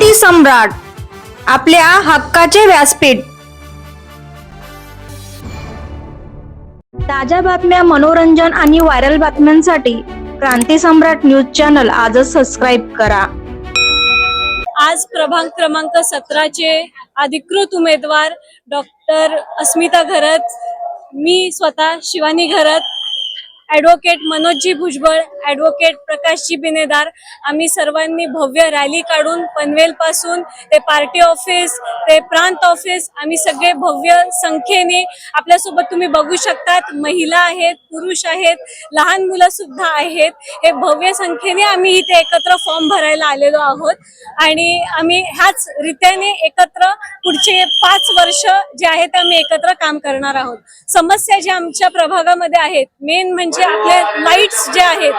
क्रांती सम्राट आपल्या हक्काचे व्यासपीठ. ताज्या बातम्या मनोरंजन आणि व्हायरल बातम्यांसाठी क्रांती सम्राट न्यूज चॅनल आजच सबस्क्राईब करा. आज प्रभाग क्रमांक सतराचे अधिकृत उमेदवार डॉक्टर अस्मिता घरत. मी स्वतः शिवानी घरत. ॲडव्होकेट मनोजजी भुजबळ ॲडव्होकेट प्रकाशजी बिनेदार. आम्ही सर्वांनी भव्य रॅली काढून पनवेल पासून ते पार्टी ऑफिस ते प्रांत ऑफिस आम्ही सगळे भव्य संख्येने आपल्यासोबत तुम्ही बघू शकतात. महिला आहेत पुरुष आहेत लहान मुलं सुद्धा आहेत. हे भव्य संख्येने आम्ही इथे एकत्र फॉर्म भरायला आलेलो आहोत. आणि आम्ही ह्याच रीत्याने एकत्र पुढचे पाच वर्ष जे आहेत ते आम्ही एकत्र काम करणार आहोत. समस्या ज्या आमच्या प्रभागामध्ये आहेत मेन म्हणजे आपले लाईट्स जे आहेत.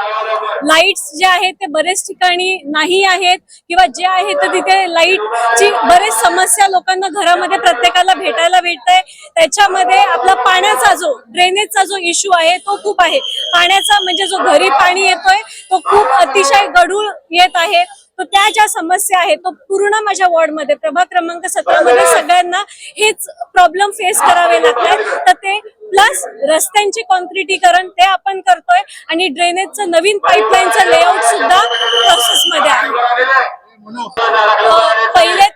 लाईट्स जे आहेत ते बरेच ठिकाणी नाही आहेत किंवा जे आहेत तर तिथे लाईटची बरेच समस्या लोकांना घरामध्ये प्रत्येकाला भेटायला भेटतंय. त्याच्यामध्ये आपला पाण्याचा जो ड्रेनेजचा जो इश्यू आहे तो खूप आहे. पाण्याचा म्हणजे जो घरी पाणी येतोय तो खूप अतिशय गढूळ येत आहे. तो त्या ज्या समस्या आहेत तो पूर्ण माझ्या वॉर्डमध्ये प्रभाग क्रमांक सतरामध्ये सगळ्यांना हेच प्रॉब्लेम फेस करावे लागतात. रस्त्यांचे कॉन्क्रिटीकरण ते आपण करतोय आणि ड्रेनेजचं नवीन पाईपलाईनचं लेआउट सुद्धा प्रोसेस मध्ये आहे. पहिले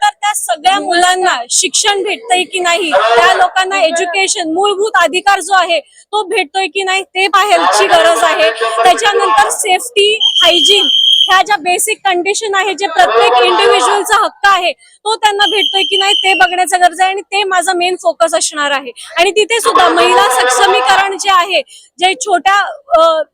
शिक्षण भेटतंय की नाही त्या लोकांना एज्युकेशन मूलभूत अधिकार जो आहे तो भेटतोय की नाही ते पाहायची गरज आहे. त्याच्यानंतर सेफ्टी हायजीन ह्या ज्या बेसिक कंडिशन आहे जे प्रत्येक इंडिव्हिज्युअलचा हक्क आहे तो त्यांना भेटतोय की नाही ते बघण्याचा गरज आहे आणि ते माझा मेन फोकस असणार आहे. आणि तिथे सुद्धा महिला सक्षमीकरण जे आहे जे छोट्या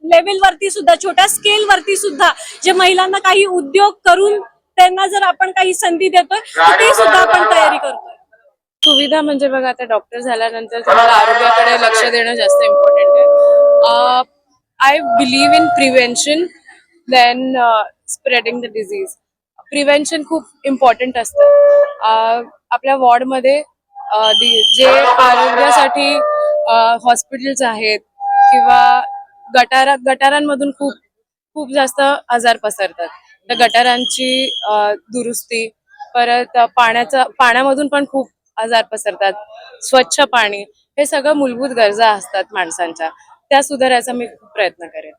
लेवलवरती सुद्धा छोट्या स्केल वरती सुद्धा जे महिलांना काही उद्योग करून त्यांना जर आपण काही संधी देतोय तर ते सुद्धा आपण तयारी करतोय. सुविधा म्हणजे बघा आता डॉक्टर झाल्यानंतर तुम्हाला आरोग्याकडे लक्ष देणं जास्त इम्पॉर्टंट आहे. I believe in prevention then spreading the disease prevention खूप इम्पॉर्टंट असतं. आपल्या वॉर्डमध्ये जे आरोग्यासाठी हॉस्पिटल्स आहेत किंवा गटारा गटारांमधून खूप खूप जास्त आजार पसरतात. तर गटारांची दुरुस्ती परत पाण्याचा पाण्यामधून पण खूप आजार पसरतात. स्वच्छ पाणी हे सगळं मूलभूत गरजा असतात माणसांच्या. त्या सुधारायचा मी खूप प्रयत्न करेन.